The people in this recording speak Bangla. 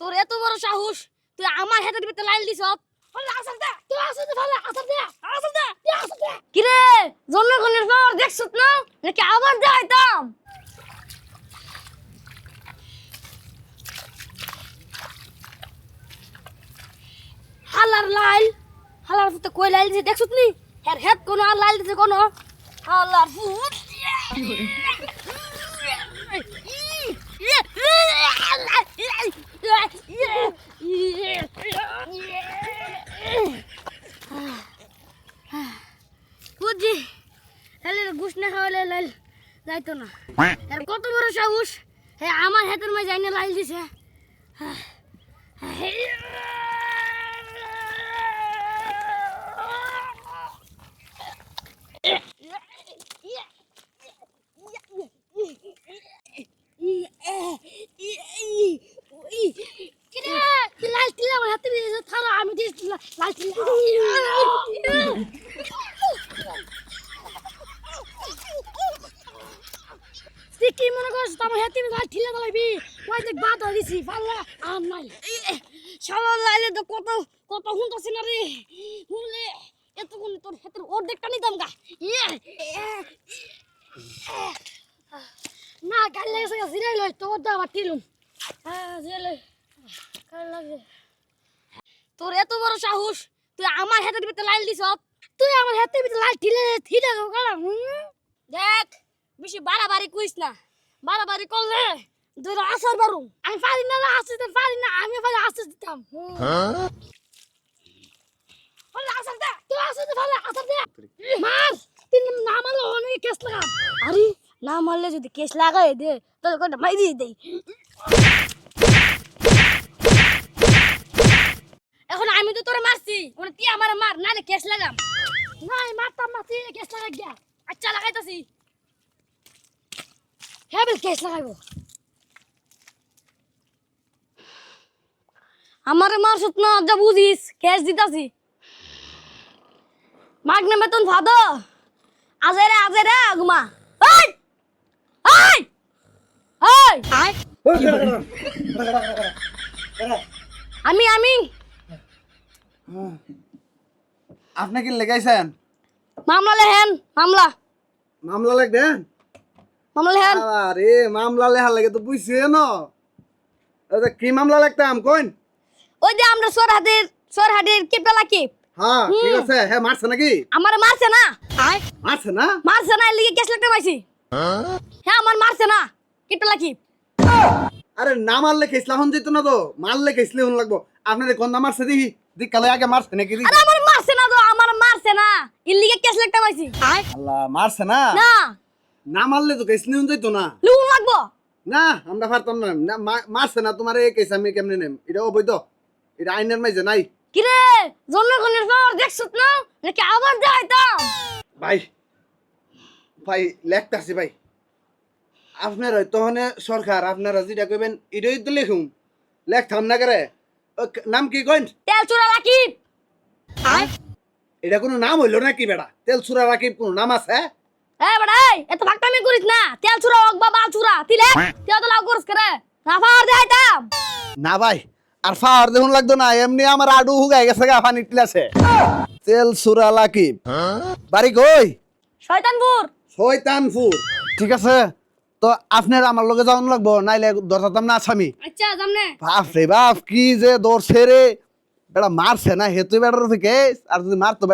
তোর এত বড় সাহস তুই আমার হাতের ভিতরে লাইল দিছ কিরে জন্মগ্রহণের পর দেখছ না নাকি আবার যাইতাম হালার লাইল হালার ফুটে কই লাইল দিছে দেখছ নি হের হেড কোন আর লাইল দিছে কোন হালার ফুট বুঝছি তাহলে ঘুষ না খাওয়ালে যাইতো না। আর কত বড় সাহস? হ্যাঁ আমার হাতের মাঝে যাই না লাইল দিছে লাল টিলা আমার হাতে দিয়েছে থারো আমি দিয়েছি লাল টিলা তুই কি মনে করছ তোমার হাতে আমি লাল টিলা দাঁড়াবি ওই দেখ বাদ দিছি পাল্লা আর নাই সবার লাইলে তো কত কত হুনতাছি না রে হুনলে এতক্ষণ তোর হাতের অর্ধেকটা নিতাম গা না কাল লাগছে জিরাই লই তোর দা আবার টিলুম হ্যাঁ জিরাই কাল লাগে? সাহস? তুই আমার হাতের ভিতরে লাইল দিছ তুই আমার হাতের ভিতরে লাইল ঠিলে ঠিলে কালা দেখ, বেশি বাড়াবাড়ি কইস না। বাড়াবাড়ি করলে দুই আসর বারু আমি পারি না দিতে পারি না আমি পারি আসতে দিতাম। না মারলে যদি কেস লাগাই দে তাহলে মাই দিয়ে দেই। আমি তো তোরে মারছি। মানে তুই আমার মার নালে কেস লাগাম। নাই মারতাম না তুই কেস লাগাই গিয়া আচ্ছা লাগাইতাছি। হ্যাঁ বেল কেস লাগাইবো। আমারে মারছত না যা বুঝিস কেস দিতাছি। মাগনে বেতন ফাদো। আজে রে আজে রে গুমা এই! এই! এই! আমি আমি। আপনি কি লেগাইছেন? মামলা লেহেন মামলা। মামলা লাগবেন মামলা লেহেন আরে মামলা লেহার লাগে তো বুঝছে ন। এটা কি মামলা লাগতাম কোন ওই যে আমরা সোরহাটের সোরহাটের কিপলা কিপ। হ্যাঁ ঠিক আছে। হ্যাঁ মারছে নাকি? আমারে মারছে না। মারছে না? মারছে না এর লিগে কেস লাগতে পাইছি। হ্যাঁ আমার মারছে না। কিপলা কিপ। আরে না মারলে কেসলা হন যেত না তো। মারলে কেসলে হন লাগবো। আপনার গন্ধা মারছে দেখি। দিক কালে আগে মারছে নাকি দেখি। আরে আমার মারছে না তো আমার মারছে না। এর লিগে কেস লাগতে পাইছি। আল্লাহ মারছে না? না। না মারলে তো কেসলে হন যেত না। লুন লাগবো। না আমরা পারতাম না। না, মারছে না তোমার এই কেস আমি কেমনে নেম? এটা অবৈধ। এটা আইনের মাইজে নাই। কিরে জন্মগ্রহণের পর দেখছত না? নাকি আবার যাইতাম ভাই ভাই লেখতাছি ভাই। আপনার তহনে সরকার আপনারা যেটা কইবেন এটাই তো লিখুন। লেখতাম না করে? নাম কি কইন? তেল চোরা রাকিব এটা কোনো নাম হইল নাকি বেটা তেল সুরা রাকিব কোনো নাম আছে? এ বেটা এত ভাগটামি করিস না। তেল চুরা হোক বা বাল চুরা তিলে তেল তো লাউ করিস করে রাফার যাইতাম না ভাই আর ফার দেখুন লাগতো না এমনি আমার আডু হুগাই গেছে গা পানি টিলাছে। তেল সুরা রাকিব বাড়ি কই? শয়তানপুর। শয়তানপুর। ঠিক আছে। তো আপনার আমার লগে যাওয়ান লাগবো নাইলে দরজাতাম না আসামি। আচ্ছা বাপ রে বাপ কি যে দৌড়ছে রে। বেড়া মারছে না হেতু বেড়ার থেকে। আর যদি মারতো